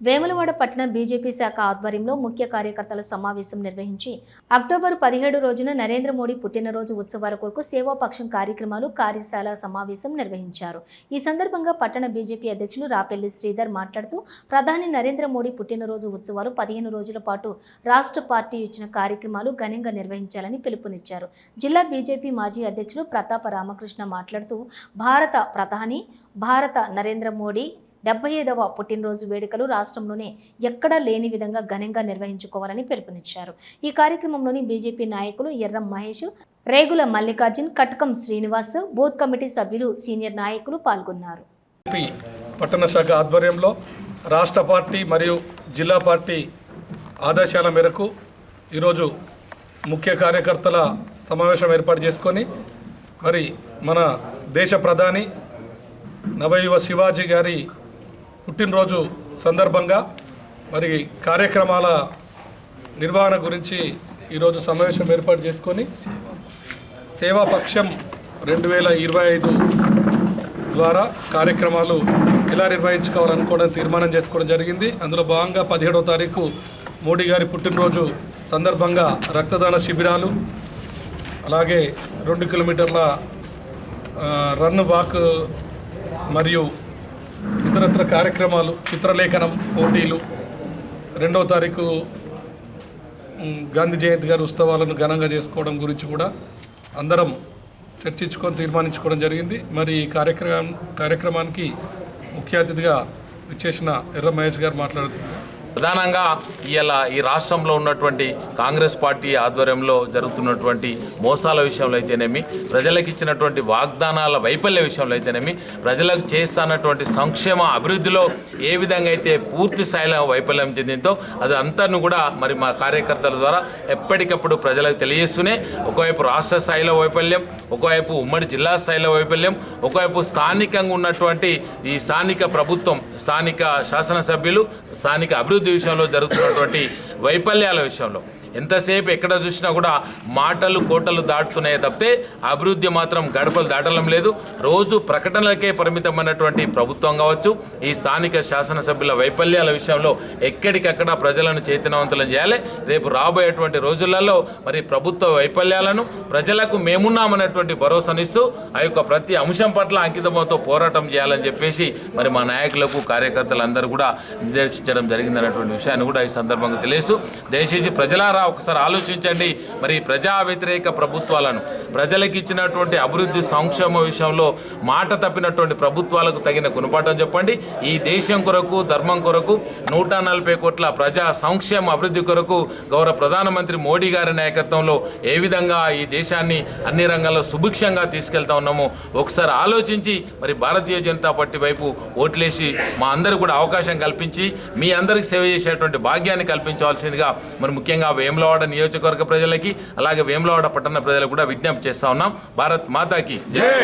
వేములవాడ పట్టణ బీజేపీ శాఖ ఆధ్వర్యంలో ముఖ్య కార్యకర్తల సమావేశం నిర్వహించి అక్టోబర్ పదిహేడు రోజున నరేంద్ర మోడీ పుట్టినరోజు ఉత్సవాల కొరకు సేవాపక్షం కార్యక్రమాలు కార్యశాల సమావేశం నిర్వహించారు. ఈ సందర్భంగా పట్టణ బీజేపీ అధ్యక్షులు రాపెల్లి శ్రీధర్ మాట్లాడుతూ ప్రధాని నరేంద్ర మోడీ పుట్టినరోజు ఉత్సవాలు పదిహేను రోజుల పాటు రాష్ట్ర పార్టీ ఇచ్చిన కార్యక్రమాలు ఘనంగా నిర్వహించాలని పిలుపునిచ్చారు. జిల్లా బీజేపీ మాజీ అధ్యక్షులు ప్రతాప రామకృష్ణ మాట్లాడుతూ భారత ప్రధాని భారత నరేంద్ర మోడీ డెబ్బై ఐదవ పుట్టినరోజు వేడుకలు రాష్ట్రంలోనే ఎక్కడా లేని విధంగా ఘనంగా నిర్వహించుకోవాలని పిలుపునిచ్చారు. ఈ కార్యక్రమంలోని బీజేపీ నాయకులు ఎర్రం మహేష్ రేగుల మల్లికార్జున్ కటకం శ్రీనివాస్ బూత్ కమిటీ సభ్యులు సీనియర్ నాయకులు పాల్గొన్నారు. పి పట్టణ శాఖ ఆధ్వర్యంలో రాష్ట్ర పార్టీ మరియు జిల్లా పార్టీ ఆదేశాల మేరకు ఈరోజు ముఖ్య కార్యకర్తల సమావేశం ఏర్పాటు చేసుకొని మరి మన దేశ ప్రధాని నవయువ శివాజీ గారి పుట్టినరోజు సందర్భంగా మరి కార్యక్రమాల నిర్వహణ గురించి ఈరోజు సమావేశం ఏర్పాటు చేసుకొని సేవాపక్షం రెండు వేల ఇరవై ఐదు ద్వారా కార్యక్రమాలు ఎలా నిర్వహించుకోవాలనుకోవడం తీర్మానం చేసుకోవడం జరిగింది. అందులో భాగంగా పదిహేడవ తారీఖు మోడీ గారి పుట్టినరోజు సందర్భంగా రక్తదాన శిబిరాలు అలాగే రెండు కిలోమీటర్ల రన్ వాక్ మరియు ఇతరత్ర కార్యక్రమాలు చిత్రలేఖనం పోటీలు. రెండవ తారీఖు గాంధీ జయంతి గారి ఉత్సవాలను ఘనంగా చేసుకోవడం గురించి కూడా అందరం చర్చించుకొని తీర్మానించుకోవడం జరిగింది. మరి ఈ కార్యక్రమం కార్యక్రమానికి ముఖ్య అతిథిగా విచ్చేసిన ఎర్ర మహేష్ గారు మాట్లాడుతున్నారు. ప్రధానంగా ఇవాళ ఈ రాష్ట్రంలో ఉన్నటువంటి కాంగ్రెస్ పార్టీ ఆధ్వర్యంలో జరుగుతున్నటువంటి మోసాల విషయంలో అయితేనేమి ప్రజలకు ఇచ్చినటువంటి వాగ్దానాల వైఫల్య విషయంలో అయితేనేమి ప్రజలకు చేస్తున్నటువంటి సంక్షేమ అభివృద్ధిలో ఏ విధంగా అయితే పూర్తి స్థాయిలో వైఫల్యం చెందిందో అది అంతను కూడా మరి మా కార్యకర్తల ద్వారా ఎప్పటికప్పుడు ప్రజలకు తెలియజేస్తూనే ఒకవైపు రాష్ట్ర స్థాయిలో వైఫల్యం ఒకవైపు ఉమ్మడి జిల్లా స్థాయిలో వైఫల్యం ఒకవైపు స్థానికంగా ఉన్నటువంటి ఈ స్థానిక ప్రభుత్వం స్థానిక శాసనసభ్యులు స్థానిక అభివృద్ధి విషయంలో జరుగుతున్నటువంటి వైఫల్యాల విషయంలో. ఎంతసేపు ఎక్కడ చూసినా కూడా మాటలు కోటలు దాటుతున్నాయే తప్పితే అభివృద్ధి మాత్రం గడపలు దాటడం లేదు. రోజు ప్రకటనలకే పరిమితమైనటువంటి ప్రభుత్వం కావచ్చు ఈ స్థానిక శాసనసభ్యుల వైఫల్యాల విషయంలో ఎక్కడికక్కడ ప్రజలను చైతన్యవంతులను చేయాలి. రేపు రాబోయేటువంటి రోజులలో మరి ప్రభుత్వ వైఫల్యాలను ప్రజలకు మేమున్నామన్నటువంటి భరోసానిస్తూ ఆ యొక్క ప్రతి అంశం పట్ల అంకితమతో పోరాటం చేయాలని చెప్పేసి మరి మా నాయకులకు కార్యకర్తలందరూ కూడా నిర్దేశించడం జరిగిందన్నటువంటి విషయాన్ని కూడా ఈ సందర్భంగా తెలియస్తూ దయచేసి ప్రజలారా ఒకసారి ఆలోచించండి. మరి ప్రజా వ్యతిరేక ప్రభుత్వాలను ప్రజలకు ఇచ్చినటువంటి అభివృద్ధి సంక్షేమ విషయంలో మాట తప్పినటువంటి ప్రభుత్వాలకు తగిన గుణపాఠం చెప్పండి. ఈ దేశం కొరకు ధర్మం కొరకు నూట నలభై కోట్ల ప్రజా సంక్షేమ అభివృద్ధి కొరకు గౌరవ ప్రధానమంత్రి మోడీ గారి నాయకత్వంలో ఏ విధంగా ఈ దేశాన్ని అన్ని రంగాల్లో సుభిక్షంగా తీసుకెళ్తా ఉన్నామో ఒకసారి ఆలోచించి మరి భారతీయ జనతా పార్టీ వైపు ఓట్లేసి మా అందరూ కూడా అవకాశం కల్పించి మీ అందరికి సేవ చేసేటువంటి భాగ్యాన్ని కల్పించవలసిందిగా మరి ముఖ్యంగా వేములవాడ నియోజకవర్గ ప్రజలకి అలాగే వేములవాడ పట్టణ ప్రజలకు కూడా విజ్ఞప్తి చేస్తా ఉన్నాం భారత్ మాతాకి జై